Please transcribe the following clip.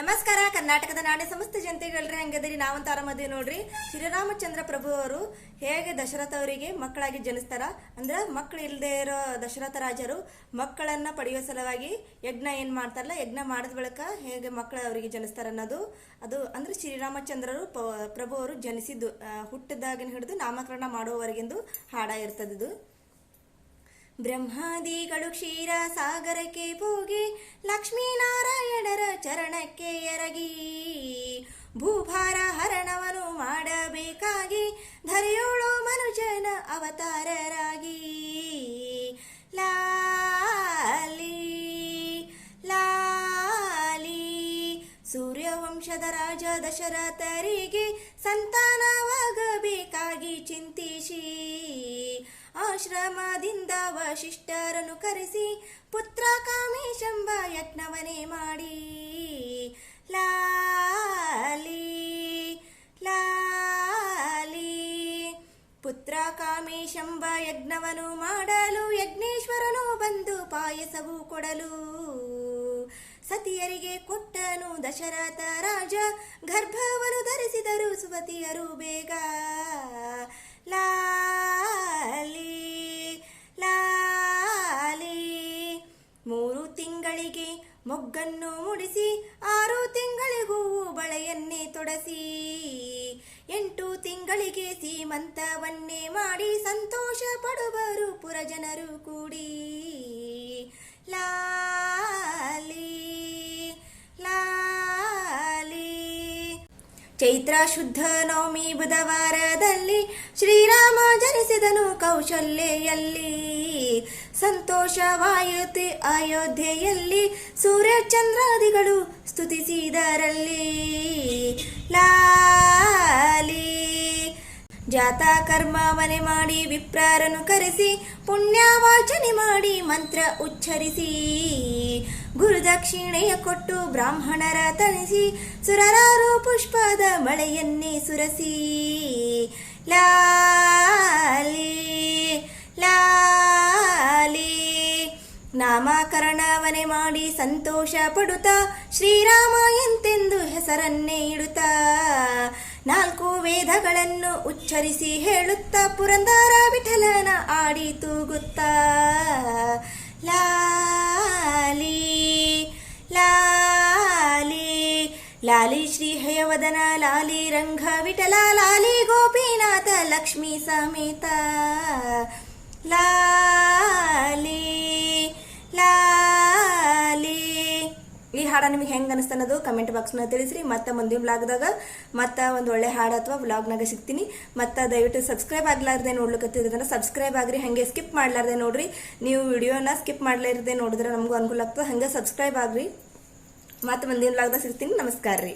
ನಮಸ್ಕಾರ, ಕರ್ನಾಟಕದ ನಾಡಿನ ಸಮಸ್ತ ಜನತೆಗಳ್ರಿ ಹಂಗದಿರಿ ನಾವಂತ ಆರಾಮದೀವಿ ನೋಡ್ರಿ. ಶ್ರೀರಾಮಚಂದ್ರ ಪ್ರಭು ಅವರು ಹೇಗೆ ದಶರಥ ಅವರಿಗೆ ಮಕ್ಕಳಾಗಿ ಜನಿಸ್ತಾರ? ಅಂದ್ರೆ ಮಕ್ಕಳು ಇಲ್ಲದೆ ಇರೋ ದಶರಥ ರಾಜರು ಮಕ್ಕಳನ್ನ ಪಡೆಯುವ ಸಲುವಾಗಿ ಯಜ್ಞ ಏನ್ ಮಾಡ್ತಾರಲ್ಲ, ಯಜ್ಞ ಮಾಡಿದ ಬಳಿಕ ಹೇಗೆ ಮಕ್ಕಳು ಅವರಿಗೆ ಜನಿಸ್ತಾರ ಅನ್ನೋದು. ಅದು ಅಂದ್ರೆ ಶ್ರೀರಾಮಚಂದ್ರರು ಪ್ರಭು ಅವರು ಜನಿಸಿದ್ದು ಹುಟ್ಟಿದಾಗಿನ ಹಿಡಿದು ನಾಮಕರಣ ಮಾಡುವವರೆಗೆಂದು ಹಾಡ ಇರ್ತದಿದು ಬ್ರಹ್ಮಾದಿಗಳು ಕ್ಷೀರ ಸಾಗರಕ್ಕೆ ಹೋಗಿ ಲಕ್ಷ್ಮೀನಾರಾಯಣರ ಚರಣಕ್ಕೆ ಎರಗಿ. ಭೂಭಾರ ಹರಣವನು ಮಾಡಬೇಕಾಗಿ ಧರೆಯೋಳು ಮನುಜನ ಅವತಾರರಾಗಿ. ಲಾಲಿ ಲಾಲಿ, ಸೂರ್ಯವಂಶದ ರಾಜ ದಶರಥರಿಗೆ ಸಂತಾನವಾಗಬೇಕಾಗಿ ಚಿಂತಿಸಿ ಆಶ್ರಮದಿಂದ ವಶಿಷ್ಠರನ್ನು ಕರೆಸಿ ಪುತ್ರ ಕಾಮೇಶಂಬ ಯತ್ನವನೇ ಮಾಡಿ. ಲಾಲಿ ಲಾಲಿ, ಪುತ್ರ ಕಾಮೇಶಂಬ ಯಜ್ಞವನು ಮಾಡಲು ಯಜ್ಞೇಶ್ವರನು ಬಂದು ಪಾಯಸವು ಕೊಡಲು. ಸತಿಯರಿಗೆ ಕೊಟ್ಟನು ದಶರಥ ರಾಜ ಗರ್ಭವನ್ನು ಧರಿಸಿದರು ಸುವತಿಯರು ಬೇಗ. ಲಾಲಿ ಮೊಗ್ಗನ್ನು ಮುಡಿಸಿ ಆರು ತಿಂಗಳಿಗೂ ಬಳೆಯನ್ನೇ ತೊಡಸಿ. ಎಂಟು ತಿಂಗಳಿಗೆ ಸೀಮಂತವನ್ನೇ ಮಾಡಿ ಸಂತೋಷ ಪಡುವರು ಪುರಜನರು ಕೂಡಿ. ಚೈತ್ರ ಶುದ್ಧ ನವಮಿ ಬುಧವಾರದಲ್ಲಿ ಶ್ರೀರಾಮ ಜನಿಸಿದನು ಕೌಶಲ್ಯೆಯಲ್ಲಿ. ಸಂತೋಷವಾಯುತಿ ಅಯೋಧ್ಯೆಯಲ್ಲಿ ಸೂರ್ಯಚಂದ್ರಾದಿಗಳು ಸ್ತುತಿಸಿದರಲ್ಲಿ. ಲಾಲಿ ಜಾತ ಕರ್ಮ ಮನೆ ಮಾಡಿ ವಿಪ್ರಾರನು ಕರೆಸಿ, ಪುಣ್ಯವಾಚನೆ ಮಾಡಿ ಮಂತ್ರ ಉಚ್ಚರಿಸಿ. ಗುರುದಕ್ಷಿಣೆಯ ಕೊಟ್ಟು ಬ್ರಾಹ್ಮಣರ ತಣಿಸಿ, ಸುರರಾರು ಪುಷ್ಪದ ಮಳೆಯನ್ನೇ ಸುರಸಿ. ಲಾಲಿ ಲಾಲಿ ನಾಮಕರಣವನೆ ಮಾಡಿ ಸಂತೋಷ ಪಡುತ್ತಾ ಶ್ರೀರಾಮ ಎಂತೆಂದು ನಾಲ್ಕು ವೇದಗಳನ್ನು ಉಚ್ಚರಿಸಿ ಹೇಳುತ್ತಾ ಪುರಂದರ ವಿಠಲನ ಆಡಿ ತೂಗುತ್ತಾ. ಲಾಲಿ ಲಾಲಿ ಲಾಲಿ ಶ್ರೀ ಹಯವದನ ಲಾಲಿ ರಂಗ ವಿಠಲ ಲಾಲಿ ಗೋಪಿನಾಥ ಲಕ್ಷ್ಮೀ ಸಮೇತ. ಲಾಲಿ ಹಾಡ ನಿಮಗೆ ಹೆಂಗೆ ಅನಿಸ್ತ ಕಮೆಂಟ್ ಬಾಕ್ಸ್ನ ತಿಳಿಸ್ರಿ. ಮತ್ತೆ ಮುಂದಿನ ಬ್ಲಾಗ್ದಾಗ ಮತ್ತೆ ಒಂದು ಒಳ್ಳೆ ಹಾಡು ಅಥವಾ ಬ್ಲಾಗ್ನಾಗ ಸಿಗ್ತೀನಿ. ಮತ್ತೆ ದಯವಿಟ್ಟು ಸಬ್ಸ್ಕ್ರೈಬ್ ಆಗ್ಲಾರ್ದೆ ನೋಡ್ಲಿಕ್ಕೆ ಸಬ್ಸ್ಕ್ರೈಬ್ ಆಗ್ರಿ. ಹಾಗೆ ಸ್ಕಿಪ್ ಮಾಡ್ಲಾರ್ದೆ ನೋಡ್ರಿ. ನೀವು ವಿಡಿಯೋನ ಸ್ಕಿಪ್ ಮಾಡ್ಲಾರ್ದೆ ನೋಡಿದ್ರೆ ನಮಗೂ ಅನುಕೂಲ ಆಗ್ತದೆ. ಹಂಗೆ ಸಬ್ಸ್ಕ್ರೈಬ್ ಆಗ್ರಿ. ಮತ್ತೆ ಮುಂದಿನ ಬ್ಲಾಗ್ದಾಗ ಸಿಗ್ತೀನಿ. ನಮಸ್ಕಾರ ರೀ